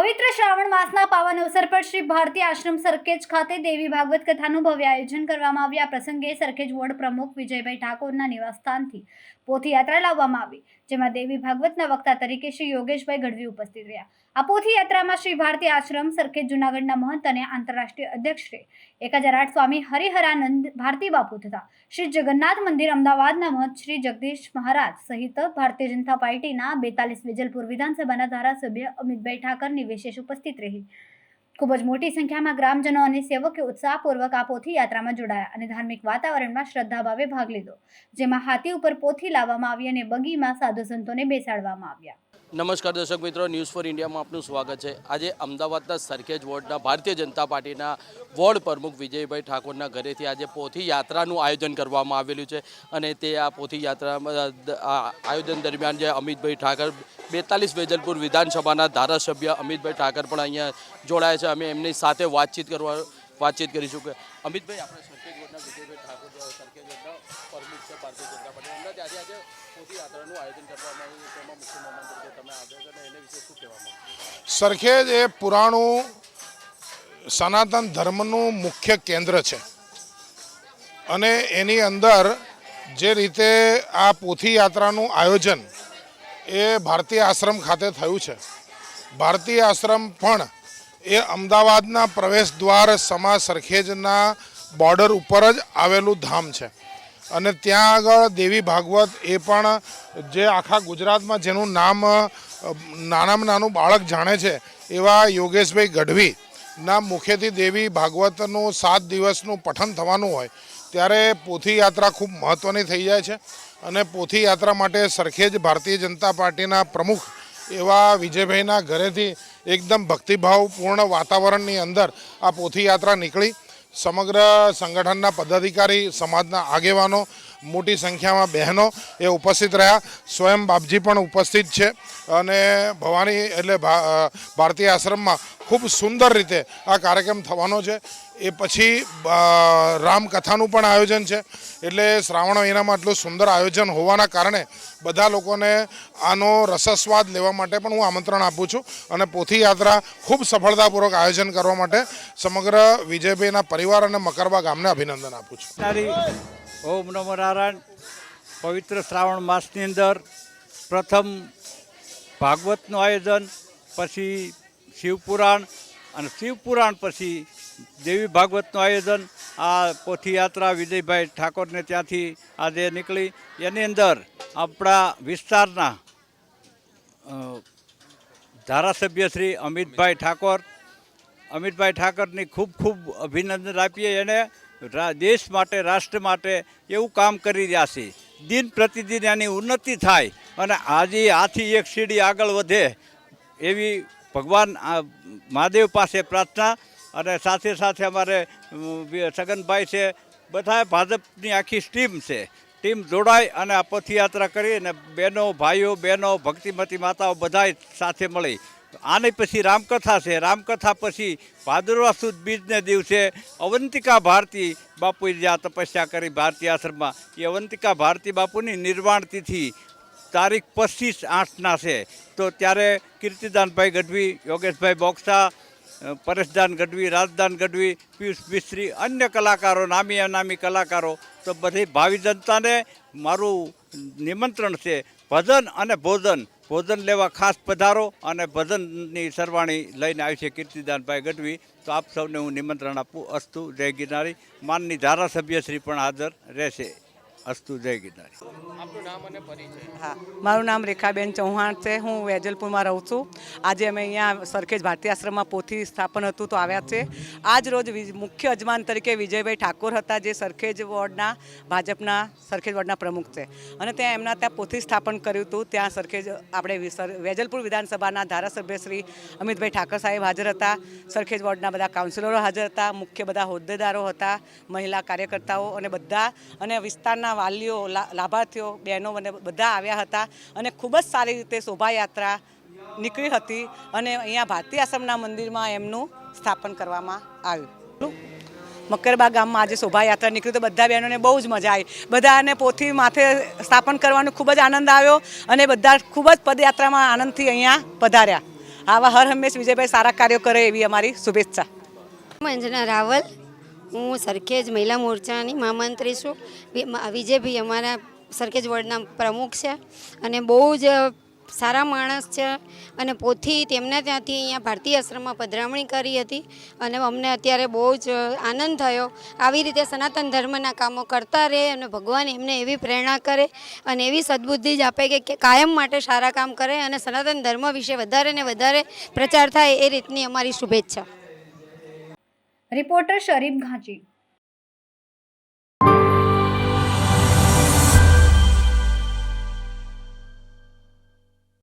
પવિત્ર શ્રાવણ માસના પાવન અવસર પર શ્રી ભારતી આશ્રમ સરખેજ ખાતે દેવી ભાગવત કથાનું ભવ્ય આયોજન કરવામાં આવ્યા. આ પ્રસંગે સરખેજ વોર્ડ પ્રમુખ વિજયભાઈ ઠાકોરના નિવાસસ્થાનથી પોથીયાત્રા લાવવામાં આવી, જેમાં દેવી ભાગવતના વક્તા તરીકે શ્રી યોગેશભાઈ ગઢવી ઉપસ્થિત રહ્યા. આ પોથીયાત્રામાં શ્રી ભારતી આશ્રમ, સરખેજ જુનાગઢના મહંત અને આંતરરાષ્ટ્રીય અધ્યક્ષ શ્રી એક હજાર આઠ સ્વામી હરિહરાનંદ ભારતી બાપુ તથા શ્રી જગન્નાથ મંદિર અમદાવાદના મહંત શ્રી જગદીશ મહારાજ સહિત ભારતીય જનતા પાર્ટીના બેતાલીસ વેજલપુર વિધાનસભાના ધારાસભ્ય અમિતભાઈ ઠાકરની વિશેષ ઉપસ્થિત રહી. ખૂબ જ મોટી સંખ્યામાં ગ્રામજનો અને સેવકો ઉત્સાહપૂર્વક આ પોથી યાત્રામાં જોડાયા અને ધાર્મિક વાતાવરણમાં શ્રદ્ધાભાવે ભાગ લીધો, જેમાં હાથી ઉપર પોથી લાવવામાં આવી અને બગીમાં સાધુ સંતોને બેસાડવામાં આવ્યા. નમસ્કાર દર્શક મિત્રો ન્યૂઝ ફોર ઇન્ડિયામાં આપનું સ્વાગત છે. આજે અમદાવાદના સરખેજ વોર્ડના ભારતીય જનતા પાર્ટીના વોર્ડ પ્રમુખ વિજયભાઈ ઠાકોરના ઘરેથી આજે પોથી યાત્રાનું આયોજન કરવામાં આવેલું છે અને તે આ પોથી યાત્રા આયોજન દરમિયાન જે અમિતભાઈ ઠાકર બેતાલીસ વેજલપુર વિધાનસભાના ધારાસભ્ય અમિતભાઈ ઠાકર પણ અહીંયા જોડાયા છે. અમે એમની સાથે વાતચીત કરવા, વાતચીત કરીશું કે અમિતભાઈ, આપણે સરખેજ વોર્ડના વિજયભાઈ ઠાકોર, સરખેજ વોર્ડના પ્રમુખ છે, ભારતીય જનતા પાર્ટી એમના આજે આજે સરખેજ એ પુરાણું સનાતન ધર્મનું મુખ્ય કેન્દ્ર છે. અને એની અંદર જે રીતે આ પોથી યાત્રાનું આયોજન એ ભારતીય આશ્રમ ખાતે થયું છે. ભારતીય આશ્રમ પણ એ અમદાવાદના પ્રવેશ દ્વાર સમા સરખેજના બોર્ડર ઉપર જ આવેલું ધામ છે. અને ત્યાં આગળ દેવી ભાગવત એ પણ જે આખા ગુજરાતમાં જેનું નામ નાનામાં નાનું બાળક જાણે છે, એવા યોગેશભાઈ ગઢવી ના મુખેથી દેવી ભાગવતનું સાત દિવસનું પઠન થવાનું હોય, ત્યારે પોથી યાત્રા ખૂબ મહત્ત્વની થઈ જાય છે અને પોથી યાત્રા માટે સરખેજ ભારતીય જનતા પાર્ટીના પ્રમુખ એવા વિજયભાઈના ઘરેથી એકદમ ભક્તિભાવપૂર્ણ વાતાવરણની અંદર આ પોથી યાત્રા નીકળી સમગ્ર સંગઠનના પદાધિકારી, સમાજના આગેવાનો, મોટી સંખ્યામાં બહેનો એ ઉપસ્થિત રહ્યા. સ્વયં બાપજી પણ ઉપસ્થિત છે અને ભવાની એટલે ભારતીય આશ્રમમાં ખૂબ સુંદર રીતે આ કાર્યક્રમ થવાનો છે. એ પછી રામકથાનું પણ આયોજન છે. એટલે શ્રાવણ મહિનામાં આટલું સુંદર આયોજન હોવાના કારણે બધા લોકોને આનો રસસ્વાદ લેવા માટે પણ હું આમંત્રણ આપું છું અને પોથી યાત્રા ખૂબ સફળતાપૂર્વક આયોજન કરવા માટે સમગ્ર વિજયભાઈના પરિવાર અને મકરબા ગામને અભિનંદન આપું છું. ઓમ નમો નારાયણ. પવિત્ર શ્રાવણ માસની અંદર પ્રથમ ભાગવતનું આયોજન, પછી શિવપુરાણ અને શિવપુરાણ પછી દેવી ભાગવતનું આયોજન, આ પોથીયાત્રા વિજયભાઈ ઠાકોરને ત્યાંથી આજે નીકળી. એની અંદર આપણા વિસ્તારના ધારાસભ્ય શ્રી અમિતભાઈ ઠાકોર, અમિતભાઈ ઠાકરની ખૂબ ખૂબ અભિનંદન આપીએ. એને દેશ માટે, રાષ્ટ્ર માટે એવું કામ કરી રહ્યા છે. દિન પ્રતિદિન એની ઉન્નતિ થાય અને આજે આથી એક સીડી આગળ વધે એવી ભગવાન મહાદેવ પાસે પ્રાર્થના અને સાથે સાથે અમારે સગનભાઈ છે બધા ભાજપની આખી ટીમ છે. ટીમ જોડાય અને આ પથયાત્રા કરી અને બહેનો, ભાઈઓ, બહેનો, ભક્તિમતી માતાઓ બધાય સાથે મળી. આની પછી રામકથા છે. રામકથા પછી ભાદરવા સુદ બીજને દિવસે અવંતિકા ભારતી બાપુએ જ્યાં તપસ્યા કરી ભારતીય આશ્રમમાં. એ અવંતિકા ભારતી બાપુની નિર્વાણ તિથિ તારીખ પચીસ આઠના છે. તો ત્યારે કીર્તિદાનભાઈ ગઢવી, યોગેશભાઈ બોક્સા પરેશદાન ગઢવી, રાજદાન ગઢવી, પિયુષ મિસ્ત્રી, અન્ય કલાકારો, નામી અનામી કલાકારો, તો બધી ભાવિ જનતાને મારું નિમંત્રણ છે, ભજન અને ભોજન. ભોજન લેવા ખાસ પધારો અને ભજનની સરવાણી લઈને આવી છે કીર્તિદાનભાઈ ગઢવી. તો આપ સૌને હું નિમંત્રણ આપું. અસ્તુ, જય ગિરનારી. માનની ધારાસભ્યશ્રી પણ હાજર રહેશે. અસ્તુ જય ગિરનારી. આપનું નામ અને પરિચય. હા મારું નામ રેખાબેન ચૌહાણ છે. હું વેજલપુરમાં રહું છું. આજે અમે અહીંયા સરખેજ ભારતીય આશ્રમમાં પોથી સ્થાપન હતું તો આવ્યા છે. આજ રોજ વિ- મુખ્ય અજમાન તરીકે વિજયભાઈ ઠાકોર હતા જે સરખેજ વોર્ડના ભાજપના સરખેજ વોર્ડના પ્રમુખ છે. અને ત્યાં એમના ત્યાં પોથી સ્થાપન કર્યું હતું. ત્યાં સરખેજ આપણે વેજલપુર વિધાનસભાના ધારાસભ્ય શ્રી અમિતભાઈ ઠાકર સાહેબ હાજર હતા. સરખેજ વોર્ડના બધા કાઉન્સિલરો હાજર હતા. મુખ્ય બધા હોદ્દેદારો હતા મહિલા કાર્યકર્તાઓ અને બધા અને વિસ્તારના વાલીઓ, લા- લાભાર્થીઓ, બહેનો અને બધા આવ્યા હતા અને ખૂબ જ સારી રીતે શોભાયાત્રા નીકળી હતી અને અહીંયા ભારતીય આશ્રમના મંદિરમાં એમનું સ્થાપન કરવામાં આવ્યું. મકરબા ગામમાં આજે શોભાયાત્રા નીકળી તો બધા બહેનોને બહુ જ મજા આવી. બધાને પોથી માથે સ્થાપન કરવાનો ખૂબ જ આનંદ આવ્યો અને બધા ખૂબ જ પદયાત્રામાં આનંદથી અહીંયા પધાર્યા. આવા હર હંમેશ વિજયભાઈ સારા કાર્યો કરે એવી અમારી શુભેચ્છા. રાવલ. હું સરખેજ મહિલા મોરચાની મહામંત્રી છું. વિજયભાઈ અમારા સરખેજ વોર્ડના પ્રમુખ છે અને બહુ જ સારા માણસ છે અને પોથી તેમના ત્યાંથી અહીંયા ભારતીય આશ્રમમાં પધરામણી કરી હતી અને અમને અત્યારે બહુ જ આનંદ થયો. આવી રીતે સનાતન ધર્મના કામો કરતા રહે અને ભગવાન એમને એવી પ્રેરણા કરે અને એવી સદબુદ્ધિ જ આપે કે કાયમ માટે સારા કામ કરે અને સનાતન ધર્મ વિશે વધારે ને વધારે પ્રચાર થાય એ રીતની અમારી શુભેચ્છા. રિપોર્ટર શરીફ ઘાંચી